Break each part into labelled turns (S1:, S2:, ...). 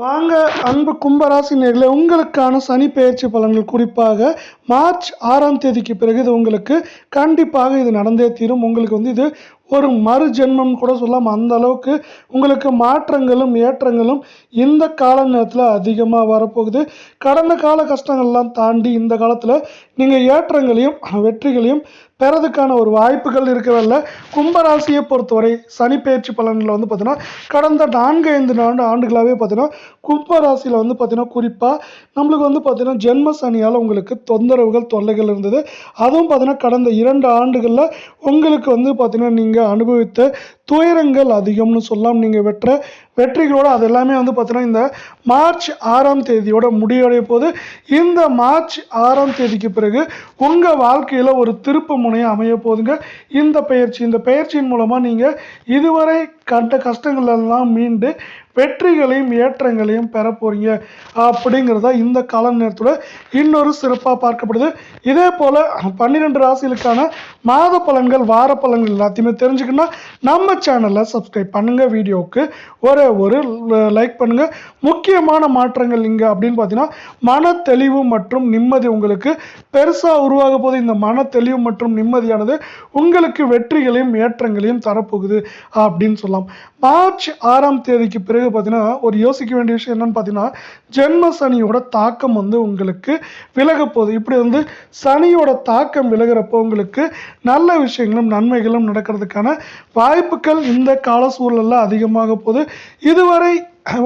S1: வாங்க அன்பு கும்பராசி நேரில் உங்களுக்கான சனி பெயர்ச்சி பலன்கள் குறிப்பாக மார்ச் ஆறாம் தேதிக்கு பிறகு இது உங்களுக்கு கண்டிப்பாக இது நடந்தே தீரும். உங்களுக்கு வந்து இது ஒரு மறு ஜென்மம் கூட சொல்லலாம். அந்த அளவுக்கு உங்களுக்கு மாற்றங்களும் ஏற்றங்களும் இந்த கால நேரத்தில் அதிகமாக வரப்போகுது. கடந்த கால கஷ்டங்கள்லாம் தாண்டி இந்த காலத்தில் நீங்கள் ஏற்றங்களையும் வெற்றிகளையும் பெறதுக்கான ஒரு வாய்ப்புகள் இருக்கிறதில்ல. கும்பராசியை பொறுத்தவரை சனி பயிற்சி பலன்களில் வந்து பார்த்தீங்கன்னா கடந்த நான்கு ஐந்து நான்கு ஆண்டுகளாகவே பார்த்தீங்கன்னா கும்பராசியில் வந்து பார்த்தீங்கன்னா குறிப்பாக நம்மளுக்கு வந்து பார்த்தீங்கன்னா ஜென்ம சனியால் உங்களுக்கு தொந்தரவுகள் தொல்லைகள் இருந்தது. அதுவும் பார்த்தீங்கன்னா கடந்த இரண்டு ஆண்டுகளில் உங்களுக்கு வந்து பார்த்தீங்கன்னா நீங்கள் அனுபவித்த துயரங்கள் அதிகம்னு சொல்லலாம் நீங்கள் வெற்ற வெற்றிகளோட அது எல்லாமே வந்து பார்த்தீங்கன்னா இந்த மார்ச் ஆறாம் தேதியோட முடிவடைய போது இந்த மார்ச் ஆறாம் தேதிக்கு பிறகு உங்கள் வாழ்க்கையில் ஒரு திருப்பு முனையை அமைய போதுங்க. இந்த பயிற்சி இந்த பயிற்சியின் மூலமாக நீங்கள் இதுவரை கண்ட கஷ்டங்கள் எல்லாம் மீண்டு வெற்றிகளையும் ஏற்றங்களையும் பெற போறீங்க அப்படிங்கிறத இந்த கால நேரத்தோட இன்னொரு சிறப்பாக பார்க்கப்படுது. இதே போல் பன்னிரெண்டு ராசிகளுக்கான மாத பலன்கள் வார பலன்கள் எல்லாத்தையுமே தெரிஞ்சுக்கணும்னா நம்ம சேனலை சப்ஸ்கிரைப் பண்ணுங்க. வீடியோவுக்கு ஒரே ஒரு லைக் பண்ணுங்க. முக்கியமான மாற்றங்கள் இங்கே அப்படின்னு பார்த்தீங்கன்னா மன தெளிவு மற்றும் நிம்மதி உங்களுக்கு பெருசாக உருவாக போது இந்த மன தெளிவு மற்றும் நிம்மதியானது உங்களுக்கு வெற்றிகளையும் ஏற்றங்களையும் தரப்போகுது அப்படின்னு சொல்லலாம். மார்ச் ஆறாம் தேதிக்கு பிறகு பிறகு பார்த்தீங்கன்னா ஒரு யோசிக்க வேண்டிய விஷயம் என்னன்னு பார்த்தீங்கன்னா ஜென்ம சனியோட தாக்கம் வந்து உங்களுக்கு விலக போகுது. இப்படி வந்து சனியோட தாக்கம் விலகிறப்போ உங்களுக்கு நல்ல விஷயங்களும் நன்மைகளும் நடக்கிறதுக்கான வாய்ப்புகள் இந்த கால சூழலில் அதிகமாக போகுது. இதுவரை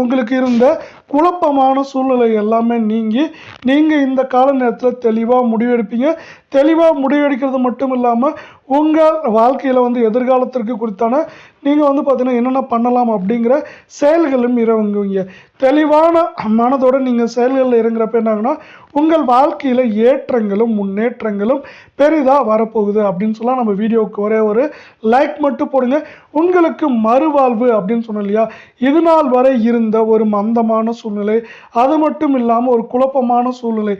S1: உங்களுக்கு இருந்த குழப்பமான சூழ்நிலை எல்லாமே நீங்கி நீங்கள் இந்த கால நேரத்தில் தெளிவாக முடிவெடுப்பீங்க. தெளிவாக முடிவெடுக்கிறது மட்டும் இல்லாமல் உங்கள் வாழ்க்கையில் வந்து எதிர்காலத்திற்கு குறித்தான நீங்கள் வந்து பார்த்தீங்கன்னா என்னென்ன பண்ணலாம் அப்படிங்கிற செயல்களும் இறங்குவீங்க. தெளிவான மனதோடு நீங்கள் செயல்களில் இறங்குறப்ப என்னாகுன்னா உங்கள் வாழ்க்கையில் ஏற்றங்களும் முன்னேற்றங்களும் பெரிதாக வரப்போகுது அப்படின்னு சொல்லலாம் நம்ம வீடியோவுக்கு ஒரே ஒரு லைக் மட்டும் போடுங்க. உங்களுக்கு மறுவாழ்வு அப்படின்னு சொன்னோம் இல்லையா? இது நாள் வரை இருந்த ஒரு மந்தமான சூழ்நிலை. அது மட்டும் இல்லாமல் ஒரு குழப்பமான சூழ்நிலை.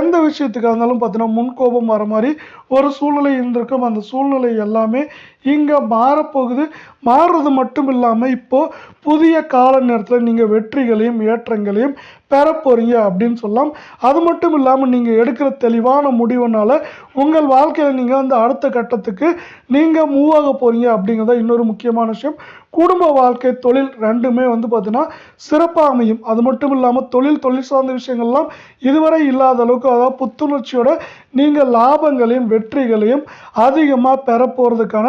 S1: எந்த விஷயத்துக்காக இருந்தாலும் பார்த்தீங்கன்னா முன்கோபம் வர மாதிரி ஒரு சூழ்நிலை இருந்திருக்கும். அந்த சூழ்நிலை எல்லாமே இங்கே மாறப்போகுது. மாறுறது மட்டும் இல்லாமல் இப்போது புதிய கால நேரத்தில் நீங்கள் வெற்றிகளையும் ஏற்றங்களையும் பெற அப்படின்னு சொல்லலாம். அது மட்டும் இல்லாமல் நீங்கள் எடுக்கிற தெளிவான முடிவுனால் உங்கள் வாழ்க்கையில் நீங்கள் வந்து அடுத்த கட்டத்துக்கு நீங்கள் மூவ் ஆக போகிறீங்க அப்படிங்கிறத இன்னொரு முக்கியமான விஷயம். குடும்ப வாழ்க்கை தொழில் ரெண்டுமே வந்து பார்த்திங்கன்னா சிறப்பாக அமையும். அது மட்டும் இல்லாமல் தொழில் தொழில் சார்ந்த விஷயங்கள்லாம் இதுவரை இல்லாத அளவுக்கு அதாவது புத்துணர்ச்சியோட நீங்கள் லாபங்களையும் வெற்றிகளையும் அதிகமாக பெற போகிறதுக்கான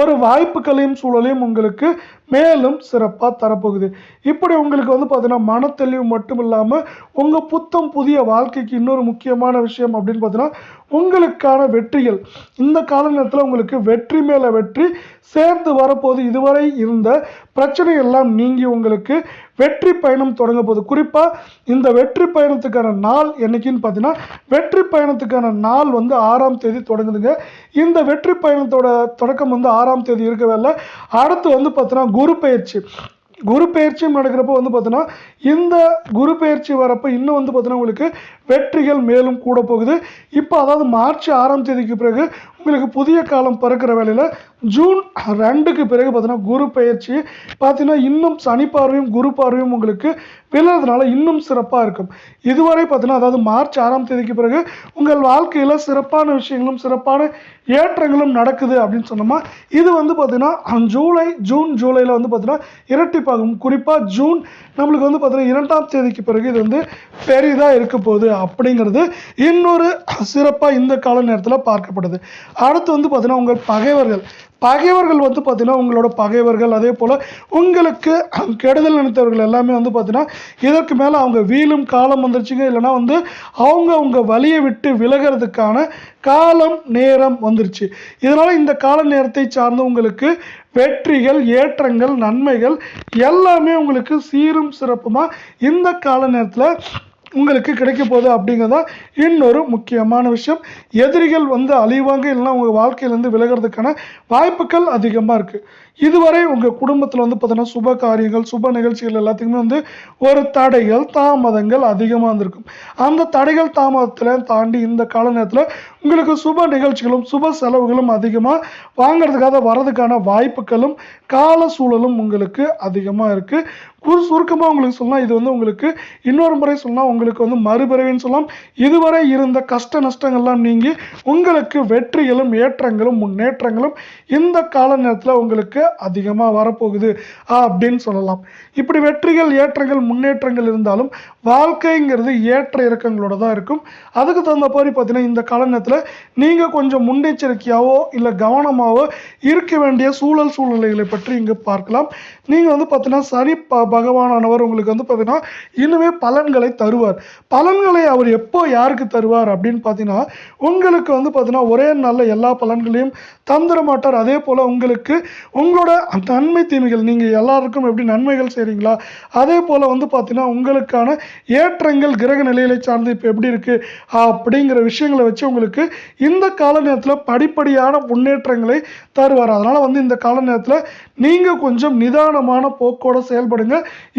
S1: ஒரு வாய்ப்புகளையும் சூழலையும் உங்களுக்கு மேலும் சிறப்பாக தரப்போகுது. இப்படி உங்களுக்கு வந்து பார்த்தீங்கன்னா மனத்தெளிவு மட்டும் இல்லாமல் உங்கள் புத்தம் புதிய வாழ்க்கைக்கு இன்னொரு முக்கியமான விஷயம் அப்படின்னு பார்த்தீங்கன்னா உங்களுக்கான வெற்றிகள். இந்த கால நேரத்தில் உங்களுக்கு வெற்றி மேலே வெற்றி சேர்ந்து வரப்போது இதுவரை இருந்த பிரச்சனை எல்லாம் நீங்கி உங்களுக்கு வெற்றி பயணம் தொடங்க போகுது. குறிப்பாக இந்த வெற்றி பயணத்துக்கான நாள் என்னைக்குன்னு பார்த்தீங்கன்னா வெற்றி பயணத்துக்கான நாள் வந்து ஆறாம் தேதி தொடங்குதுங்க. இந்த வெற்றி பயணத்தோட தொடக்கம் வந்து ஆறாம் தேதி இருக்கவே இல்லை. அடுத்து வந்து பார்த்தீங்கன்னா குரு பயிற்சி. குரு பயிற்சியும் நடக்கிறப்போ வந்து பார்த்தீங்கன்னா இந்த குரு பயிற்சி வரப்போ இன்னும் வந்து பார்த்தீங்கன்னா உங்களுக்கு வெற்றிகள் மேலும் கூட போகுது. இப்போ அதாவது மார்ச் ஆறாம் தேதிக்கு பிறகு உங்களுக்கு புதிய காலம் பிறக்கிற வேலையில் ஜூன் ரெண்டுக்கு பிறகு பார்த்தீங்கன்னா குரு பயிற்சி. பார்த்தீங்கன்னா இன்னும் சனி பார்வையும் குரு பார்வையும் உங்களுக்கு விழுறதுனால இன்னும் சிறப்பாக இருக்கும். இதுவரை பார்த்தீங்கன்னா அதாவது மார்ச் ஆறாம் தேதிக்கு பிறகு உங்கள் வாழ்க்கையில் சிறப்பான விஷயங்களும் சிறப்பான ஏற்றங்களும் நடக்குது அப்படின்னு சொன்னோமா? இது வந்து பார்த்திங்கன்னா ஜூலை ஜூன் ஜூலையில் வந்து பார்த்திங்கன்னா இரட்டிப்பாகும். குறிப்பாக ஜூன் நம்மளுக்கு வந்து பார்த்திங்கன்னா இரண்டாம் தேதிக்கு பிறகு இது வந்து பெரிதாக இருக்க போகுது அப்படிங்கிறது இன்னொரு சிறப்பாக இந்த கால நேரத்தில் பார்க்கப்படுது அடுத்து வந்து பார்த்திங்கன்னா உங்கள் பகைவர்கள். பகைவர்கள் வந்து பார்த்தீங்கன்னா உங்களோட பகைவர்கள் அதே போல் உங்களுக்கு கெடுதல் நினைத்தவர்கள் எல்லாமே வந்து பார்த்தீங்கன்னா இதற்கு மேலே அவங்க வீழும் காலம் வந்துருச்சுங்க. இல்லைன்னா வந்து அவங்க அவங்க வழியை விட்டு விலகிறதுக்கான காலம் நேரம் வந்துருச்சு. இதனால் இந்த கால நேரத்தை சார்ந்து உங்களுக்கு வெற்றிகள் ஏற்றங்கள் நன்மைகள் எல்லாமே உங்களுக்கு சீரும் சிறப்புமாக இந்த கால நேரத்தில் உங்களுக்கு கிடைக்க போகுது அப்படிங்கிறது தான் இன்னொரு முக்கியமான விஷயம். எதிரிகள் வந்து அழிவாங்க இல்லைன்னா உங்கள் வாழ்க்கையிலேருந்து விலகிறதுக்கான வாய்ப்புகள் அதிகமாக இருக்குது இதுவரை உங்கள் குடும்பத்தில் வந்து பார்த்தீங்கன்னா சுப காரியங்கள் சுப நிகழ்ச்சிகள் எல்லாத்துக்குமே வந்து ஒரு தடைகள் தாமதங்கள் அதிகமாக இருந்திருக்கும். அந்த தடைகள் தாமதத்தில் தாண்டி இந்த கால நேரத்தில் உங்களுக்கு சுப நிகழ்ச்சிகளும் சுப செலவுகளும் அதிகமாக வாங்குறதுக்காக வர்றதுக்கான வாய்ப்புகளும் கால சூழலும் உங்களுக்கு அதிகமாக இருக்குது குறு சுருக்கமாக உங்களுக்கு சொல்லலாம் இது வந்து உங்களுக்கு இன்னொரு முறை சொல்லலாம் உங்களுக்கு வந்து மறுபிறவின்னு சொல்லலாம். இதுவரை இருந்த கஷ்ட நஷ்டங்கள்லாம் நீங்கி உங்களுக்கு வெற்றிகளும் ஏற்றங்களும் முன்னேற்றங்களும் இந்த கால நேரத்தில் உங்களுக்கு அதிகமாக வரப்போகுது அப்படின்னு சொல்லலாம். இப்படி வெற்றிகள் ஏற்றங்கள் முன்னேற்றங்கள் இருந்தாலும் வாழ்க்கைங்கிறது ஏற்ற இறக்கங்களோட தான் இருக்கும். அதுக்கு தகுந்த மாதிரி பார்த்தீங்கன்னா இந்த காலநேரத்தில் நீங்கள் கொஞ்சம் முன்னெச்சரிக்கையாவோ இல்லை கவனமாவோ இருக்க வேண்டிய சூழல் சூழ்நிலைகளை பற்றி இங்கே பார்க்கலாம். நீங்கள் வந்து பார்த்தீங்கன்னா சனி ப பகவானவர் உங்களுக்கு வந்து பார்த்தீங்கன்னா இன்னுமே பலன்களை தருவார். பலன்களை அவர் எப்போ யாருக்கு தருவார் அப்படின்னு பார்த்தீங்கன்னா உங்களுக்கு வந்து பார்த்தீங்கன்னா ஒரே நாளில் எல்லா பலன்களையும் தந்துட மாட்டார். அதே போல் உங்களுக்கு உங்களோட நன்மை தீமைகள் நீங்கள் எல்லாருக்கும் எப்படி நன்மைகள் செய்கிறீங்களா அதே போல் வந்து பார்த்தீங்கன்னா உங்களுக்கான ஏற்றங்கள் கிரக நிலைகளை சார்ந்து இப்போ எப்படி இருக்குது அப்படிங்கிற விஷயங்களை வச்சு உங்களுக்கு இந்த கால நேரத்தில் படிப்படியான முன்னேற்றங்களை தருவார். அதனால் வந்து இந்த கால நேரத்தில் நீங்கள் கொஞ்சம் நிதானமான போக்கோட செயல்படுங்க.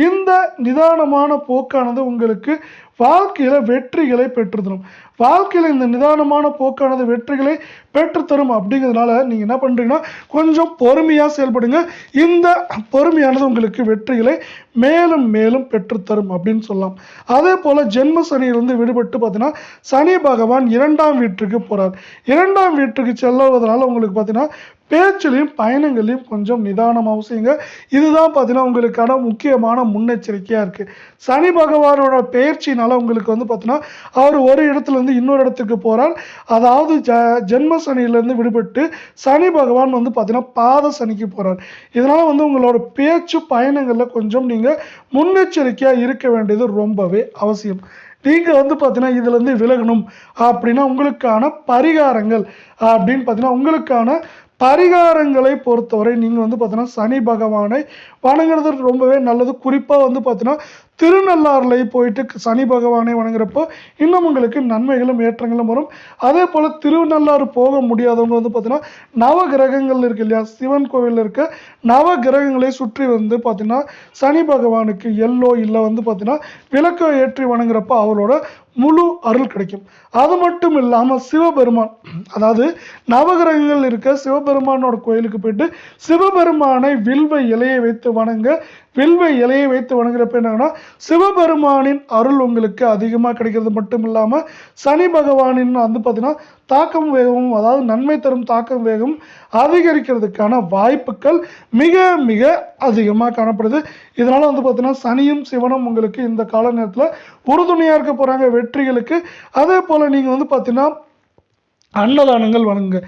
S1: இந்த நிதானமான போக்கானது உங்களுக்கு வாழ்க்கையில் வெற்றிகளை பெற்றுத்தரும். வாழ்க்கையில் இந்த நிதானமான போக்கானது வெற்றிகளை பெற்றுத்தரும் அப்படிங்கிறதுனால நீங்கள் என்ன பண்ணுறீங்கன்னா கொஞ்சம் பொறுமையாக செயல்படுங்க. இந்த பொறுமையானது உங்களுக்கு வெற்றிகளை மேலும் மேலும் பெற்றுத்தரும் அப்படின்னு சொல்லலாம். அதே போல் ஜென்ம சனியிலிருந்து விடுபட்டு பார்த்தீங்கன்னா சனி பகவான் இரண்டாம் வீட்டுக்கு போகிறார் இரண்டாம் வீட்டுக்கு செல்லுவதனால உங்களுக்கு பார்த்தீங்கன்னா பேச்சிலையும் பயணங்களையும் கொஞ்சம் நிதானமாகவும் செய்யுங்க. இதுதான் பார்த்தீங்கன்னா உங்களுக்கான முக்கியமான முன்னெச்சரிக்கையாக இருக்குது சனி பகவானோட பயிற்சினால உங்களுக்கு வந்து பார்த்தீங்கன்னா அவர் ஒரு இடத்துல இருந்து இன்னொரு இடத்துக்கு போகிறார் அதாவது ஜ ஜென்ம சனியிலேருந்து விடுபட்டு சனி பகவான் வந்து பார்த்தீங்கன்னா பாத சனிக்கு போகிறார் இதனால் வந்து உங்களோட பேச்சு பயணங்களில் கொஞ்சம் நீங்கள் முன்னெச்சரிக்கையாக இருக்க வேண்டியது ரொம்பவே அவசியம். நீங்கள் வந்து பார்த்தீங்கன்னா இதுலேருந்து விலகணும் அப்படின்னா உங்களுக்கான பரிகாரங்கள் அப்படின்னு பார்த்தீங்கன்னா உங்களுக்கான பரிகாரங்களை பொறுத்தவரை நீங்கள் வந்து பார்த்தீங்கன்னா சனி பகவானை வணங்குறது ரொம்பவே நல்லது. குறிப்பாக வந்து பார்த்தீங்கன்னா திருநள்ளாறுலே போயிட்டு சனி பகவானை வணங்குறப்போ இன்னும் உங்களுக்கு நன்மைகளும் ஏற்றங்களும் வரும். அதே போல் திருநள்ளாறு போக முடியாதவங்க வந்து பார்த்தீங்கன்னா நவ கிரகங்கள் இருக்கு இல்லையா? சிவன் கோவிலில் இருக்க நவ கிரகங்களை சுற்றி வந்து பார்த்தீங்கன்னா சனி பகவானுக்கு எல்லோ இல்லை வந்து பார்த்தீங்கன்னா விளக்கை ஏற்றி வணங்குறப்போ அவரோட முழு அருள் கிடைக்கும். அது மட்டும் இல்லாமல் சிவபெருமான் அதாவது நவகிரகங்கள் இருக்க சிவபெருமானோட கோயிலுக்கு போயிட்டு சிவபெருமானை வில்வ இலையை வைத்து வணங்க வில்வ இலையை வைத்து வணங்குறப்ப என்னன்னா சிவபெருமானின் அருள் உங்களுக்கு அதிகமாக கிடைக்கிறது மட்டும் இல்லாமல் சனி பகவானின் வந்து பார்த்தீங்கன்னா தாக்கம் வேகமும் அதாவது நன்மை தரும் தாக்கம் வேகம் அதிகரிக்கிறதுக்கான வாய்ப்புகள் மிக மிக அதிகமாக காணப்படுது. இதனால் வந்து பார்த்தீங்கன்னா சனியும் சிவனும் உங்களுக்கு இந்த கால நேரத்தில் உறுதுணையாக இருக்க போகிறாங்க வெற்றிகளுக்கு. அதே போல் நீங்கள் வந்து பார்த்தீங்கன்னா அன்னதானங்கள் வழங்குங்க.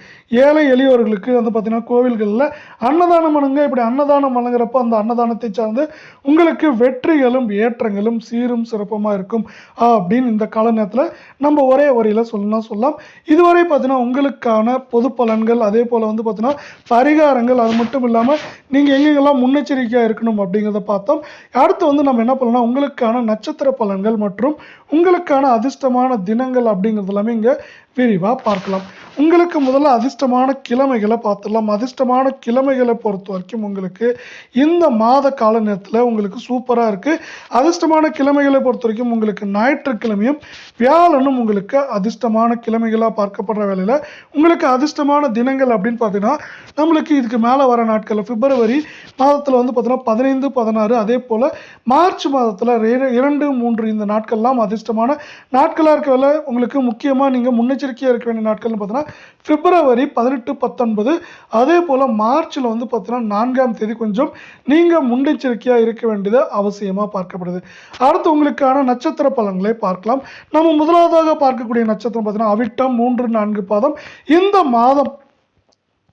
S1: ஏழை எளியவர்களுக்கு வந்து பார்த்தீங்கன்னா கோவில்களில் அன்னதானம் வழங்க இப்படி அன்னதானம் வழங்குறப்ப அந்த அன்னதானத்தை சார்ந்து உங்களுக்கு வெற்றிகளும் ஏற்றங்களும் சீரும் சிறப்புமாக இருக்கும் அப்படின்னு இந்த கால நேரத்தில் நம்ம ஒரே வரியில் சொல்லலாம் சொல்லலாம். இதுவரை பார்த்தீங்கன்னா உங்களுக்கான பொது பலன்கள் அதே போல் வந்து பார்த்திங்கன்னா பரிகாரங்கள் அது மட்டும் இல்லாமல் நீங்கள் எங்கெங்கெல்லாம் முன்னெச்சரிக்கையாக இருக்கணும் அப்படிங்கிறத பார்த்தோம். அடுத்து வந்து நம்ம என்ன பண்ணலாம் உங்களுக்கான நட்சத்திர பலன்கள் மற்றும் உங்களுக்கான அதிர்ஷ்டமான தினங்கள் அப்படிங்கிறது எல்லாமே இங்கே விரிவாக பார்க்கலாம். verano உங்களுக்கு முதல்ல அதிர்ஷ்டமான கிழமைகளை பார்த்துடலாம். அதிர்ஷ்டமான கிழமைகளை பொறுத்த வரைக்கும் உங்களுக்கு இந்த மாத கால நேரத்தில் உங்களுக்கு சூப்பராக இருக்குது அதிர்ஷ்டமான கிழமைகளை பொறுத்த வரைக்கும் உங்களுக்கு ஞாயிற்றுக்கிழமையும் வியாழனும் உங்களுக்கு அதிர்ஷ்டமான கிழமைகளாக பார்க்கப்படுற வேலையில் உங்களுக்கு அதிர்ஷ்டமான தினங்கள் அப்படின்னு பார்த்தீங்கன்னா நம்மளுக்கு இதுக்கு மேலே வர நாட்களில் பிப்ரவரி மாதத்தில் வந்து பார்த்தீங்கன்னா பதினைந்து பதினாறு அதே போல் மார்ச் மாதத்தில் இரண்டு மூன்று இந்த நாட்கள்லாம் அதிர்ஷ்டமான நாட்களாக இருக்க வேலை உங்களுக்கு முக்கியமாக நீங்கள் முன்னெச்சரிக்கையாக இருக்க வேண்டிய நாட்கள்னு பார்த்தீங்கன்னா பிப்ரவரி பதினெட்டு பத்தொன்பது. அதே போல் மார்ச்சில் வந்து பார்த்தீங்கன்னா நான்காம் தேதி கொஞ்சம் நீங்கள் முன்னெச்சரிக்கையாக இருக்க வேண்டியது அவசியமாக பார்க்கப்படுது. அடுத்து உங்களுக்கான நட்சத்திர பலன்களை பார்க்கலாம். நம்ம முதலாவதாக பார்க்கக்கூடிய நட்சத்திரம் பார்த்தீங்கன்னா அவிட்டம் மூன்று நான்கு பாதம். இந்த மாதம்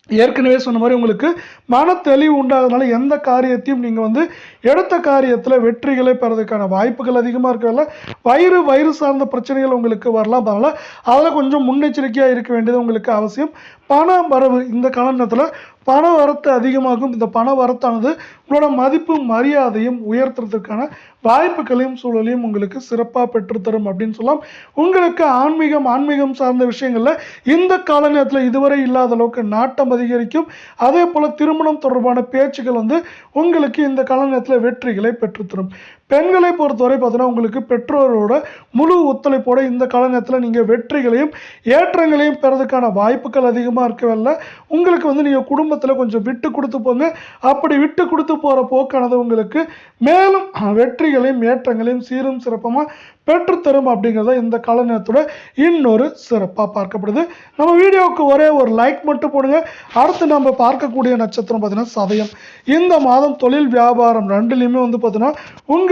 S1: ஏற்கனவே சொன்ன மாதிரி உங்களுக்கு மன தெளிவு உண்டாகிறதுனால எந்த காரியத்தையும் நீங்கள் வந்து எடுத்த காரியத்தில் வெற்றிகளை பெறதுக்கான வாய்ப்புகள் அதிகமாக இருக்கிறதால வயிறு வயிறு சார்ந்த பிரச்சனைகள் உங்களுக்கு வரலாம். அதனால் அதில் கொஞ்சம் முன்னெச்சரிக்கையாக இருக்க வேண்டியது உங்களுக்கு அவசியம். பண வரவு இந்த காலகட்டத்தில் பண வரத்து அதிகமாகும் இந்த பண வரத்தானது உங்களோட மதிப்பு மரியாதையும் உயர்த்துறதுக்கான வாய்ப்புகளையும் சூழலையும் உங்களுக்கு சிறப்பாக பெற்றுத்தரும் அப்படின்னு சொல்லலாம். உங்களுக்கு ஆன்மீகம் ஆன்மீகம் சார்ந்த விஷயங்களில் இந்த காலநேரத்தில் இதுவரை இல்லாத அளவுக்கு நாட்டம் அதிகரிக்கும். அதே போல் திருமணம் தொடர்பான பேச்சுகள் வந்து உங்களுக்கு இந்த காலநேரத்தில் வெற்றிகளை பெற்றுத்தரும். பெண்களை பொறுத்தவரை பார்த்தீங்கன்னா உங்களுக்கு பெற்றோரோட முழு ஒத்துழைப்போட இந்த காலநேரத்தில் நீங்கள் வெற்றிகளையும் ஏற்றங்களையும் பெறதுக்கான வாய்ப்புகள் அதிகமாக இருக்கவில்லை. உங்களுக்கு வந்து நீங்கள் குடும்பத்தில் கொஞ்சம் விட்டு கொடுத்து போங்க. அப்படி விட்டு கொடுத்து போகிற போக்கானது உங்களுக்கு மேலும் வெற்றிகளையும் ஏற்றங்களையும் சீரும் சிறப்பமாக பெற்றுத்தரும் அப்படிங்கிறத இந்த காலநேரத்தோட இன்னொரு சிறப்பாக பார்க்கப்படுது. நம்ம வீடியோவுக்கு ஒரே ஒரு லைக் மட்டும் போடுங்க. அடுத்து நம்ம பார்க்கக்கூடிய நட்சத்திரம் பார்த்தீங்கன்னா சதயம். இந்த மாதம் தொழில் வியாபாரம் ரெண்டுலேயுமே வந்து பார்த்தீங்கன்னா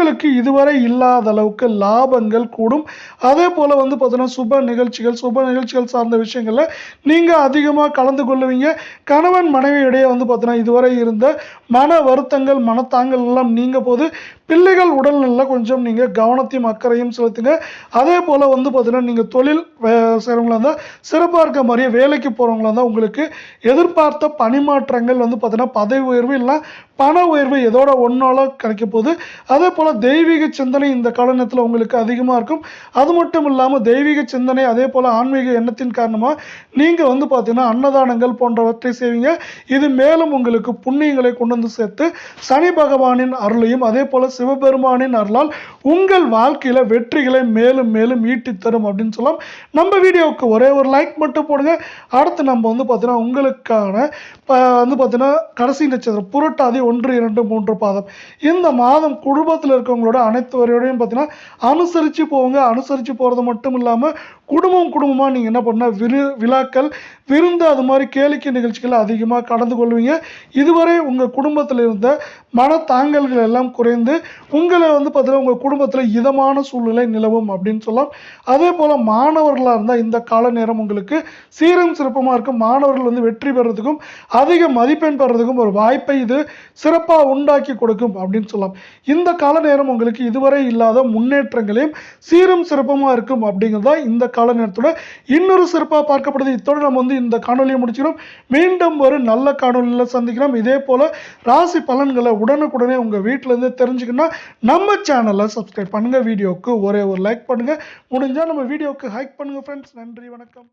S1: உங்களுக்கு இதுவரை இல்லாத அளவுக்கு லாபங்கள் கூடும். அதே போல் வந்து பார்த்தீங்கன்னா சுப நிகழ்ச்சிகள் சுப நிகழ்ச்சிகள் சார்ந்த விஷயங்களில் நீங்கள் அதிகமாக கலந்து கொள்ளுவீங்க. கணவன் மனைவி இடையே வந்து பார்த்தீங்கன்னா இதுவரை இருந்த மன வருத்தங்கள் மனத்தாங்கள் எல்லாம் நீங்க போது பிள்ளைகள் உடல்நல கொஞ்சம் நீங்கள் கவனத்தையும் அக்கறையும் செலுத்துங்க. அதே போல் வந்து பார்த்தீங்கன்னா நீங்கள் தொழில் வே- செய்கிறவங்களா இருந்தால் சிறப்பாக இருக்க மாதிரியே வேலைக்கு போகிறவங்களா இருந்தால் உங்களுக்கு எதிர்பார்த்த பணிமாற்றங்கள் வந்து பார்த்தீங்கன்னா பதவி உயர்வு இல்லை பண உயர்வு எதோட ஒன்றால் கிடைக்க போகுது. அதே போல் தெய்வீக சிந்தனை இந்த காலநேரத்தில் உங்களுக்கு அதிகமாக இருக்கும். அது மட்டும் இல்லாமல் தெய்வீக சிந்தனை அதே போல் ஆன்மீக எண்ணத்தின் காரணமாக நீங்கள் வந்து பார்த்தீங்கன்னா அன்னதானங்கள் போன்றவற்றை செய்வீங்க. இது மேலும் உங்களுக்கு புண்ணியங்களை கொண்டு வந்து சேர்த்து சனி பகவானின் அருளையும் அதே போல் சிவபெருமானின் அருளால் உங்கள் வாழ்க்கையில் வெற்றிகளை மேலும் மேலும் ஈட்டி தரும் அப்படின்னு சொல்லலாம். நம்ம வீடியோவுக்கு ஒரே ஒரு லைக் மட்டும் போடுங்க. அடுத்து நம்ம வந்து பார்த்தீங்கன்னா உங்களுக்கான வந்து பார்த்தீங்கன்னா கடைசி நட்சத்திரம் புரட்டாதி ஒன்று இரண்டு மூன்று பாதம். இந்த மாதம் குடும்பத்தில் இருக்கவங்களோட அனைத்து வரையோடையும் பார்த்தீங்கன்னா அனுசரித்து போங்க. அனுசரித்து போகிறது மட்டும் இல்லாமல் குடும்பம் குடும்பமாக நீங்கள் என்ன பண்ணால் விரு விழாக்கள் விருந்து அது மாதிரி கேளிக்கை நிகழ்ச்சிகள் அதிகமாக கலந்து கொள்வீங்க. இதுவரை உங்கள் குடும்பத்தில் இருந்த மனத்தாங்கல்கள் எல்லாம் குறைந்து உங்களை வந்து பார்த்தீங்கன்னா உங்கள் குடும்பத்தில் இதமான சூழ்நிலை நிலவும் அப்படின்னு சொல்லலாம். அதே போல் மாணவர்களாக இருந்தால் இந்த கால நேரம் உங்களுக்கு சீரும் சிறப்பமாக இருக்கும். மாணவர்கள் வந்து வெற்றி பெறதுக்கும் அதிக மதிப்பெண் பெறதுக்கும் ஒரு வாய்ப்பை இது சிறப்பாக உண்டாக்கி கொடுக்கும் அப்படின்னு சொல்லலாம். இந்த கால நேரம் உங்களுக்கு இதுவரை இல்லாத முன்னேற்றங்களையும் சீரும் சிறப்பமாக இருக்கும் அப்படிங்கிறது தான் இந்த கால நேரத்தோட இன்னொரு சிறப்பாக பார்க்கப்படுது. இத்தோடு நம்ம வந்து இந்த காணொலியை முடிச்சுக்கிறோம். மீண்டும் ஒரு நல்ல காணொலியில் சந்திக்கிறோம். இதே போல் ராசி பலன்களை உடனுக்குடனே உங்கள் வீட்டிலேருந்து தெரிஞ்சுக்கணும்னா நம்ம சேனலை சப்ஸ்கிரைப் பண்ணுங்கள் வீடியோவுக்கு ஒரே ஒரு லைக் பண்ணுங்கள் முடிஞ்சால் நம்ம வீடியோவுக்கு ஹைக் பண்ணுங்கள் ஃப்ரெண்ட்ஸ் நன்றி வணக்கம்.